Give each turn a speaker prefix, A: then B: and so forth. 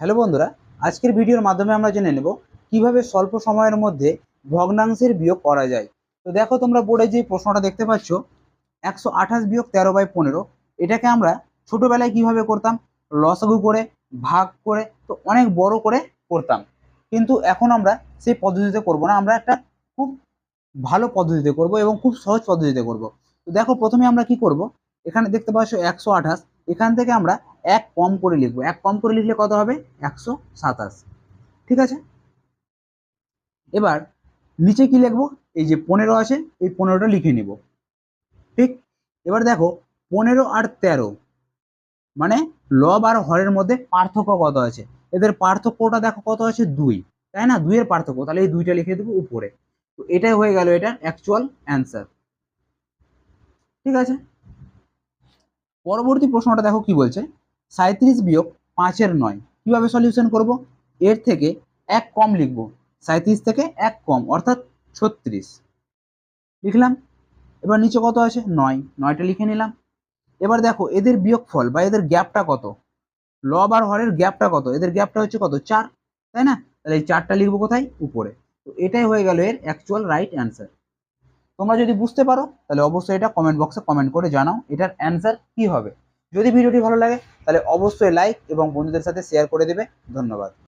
A: Hello বন্ধুরা, আজকের ভিডিওর মাধ্যমে আমরা জেনে নেব কীভাবে স্বল্প সময়ের মধ্যে ভগ্নাংশের বিয়োগ করা যায়। তো দেখো তোমরা বোর্ডে যে প্রশ্নটা দেখতে পাচ্ছ, একশো আঠাশ বিয়োগ তেরো বাই পনেরো, এটাকে আমরা ছোটোবেলায় কীভাবে করতাম? লসাগু করে, ভাগ করে, তো অনেক বড় করে করতাম। কিন্তু এখন আমরা সেই পদ্ধতিতে করব না, আমরা একটা খুব ভালো পদ্ধতিতে করব এবং খুব সহজ পদ্ধতিতে করব। তো দেখো প্রথমে আমরা কি করব? এখানে দেখতে পাচ্ছ একশো আঠাশ, এখান থেকে আমরা এক কম করে লিখব। এক কম করে লিখলে কত হবে? একশো সাতাশ। ঠিক আছে? এবার নিচে কি লিখব? এই যে পনেরো আছে, এই পনেরোটা লিখে নিব। ঠিক? এবার দেখো, পনেরো আর তেরো মানে লব আর হরের মধ্যে পার্থক্য কত আছে? এদের পার্থক্যটা দেখো কত আছে? দুই। তাই না? দুইয়ের পার্থক্য। তাহলে এই দুইটা লিখে দেবো উপরে। তো এটাই হয়ে গেল এটা অ্যাকচুয়াল অ্যান্সার ঠিক আছে? পরবর্তী প্রশ্নটা দেখো কি বলছে? সাঁত্রিশ বিয়োগ পাঁচের নয়। কীভাবে সলিউশন করব? এর থেকে এক কম লিখব। সাঁত্রিশ থেকে এক কম, অর্থাৎ ছত্রিশ। লিখলাম। এবার নিচে কত আছে নয়। নয়টা লিখে নিলাম। এবার দেখো, এদের বিয়োগফল বা এদের গ্যাপটা কত? লব আর হরের গ্যাপটা কত? এদের গ্যাপটা হচ্ছে কত? চার। তাই না? তাহলে এই চারটা লিখব কোথায়? উপরে। তো এটাই হয়ে গেল এর অ্যাকচুয়াল রাইট অ্যান্সার তোমরা যদি বুঝতে পারো, তাহলে অবশ্যই এটা কমেন্ট বক্সে কমেন্ট করে জানাও এটার অ্যান্সার কি হবে। যদি ভিডিওটি ভালো লাগে তাহলে অবশ্যই লাইক এবং বন্ধুদের সাথে শেয়ার করে দেবে। ধন্যবাদ।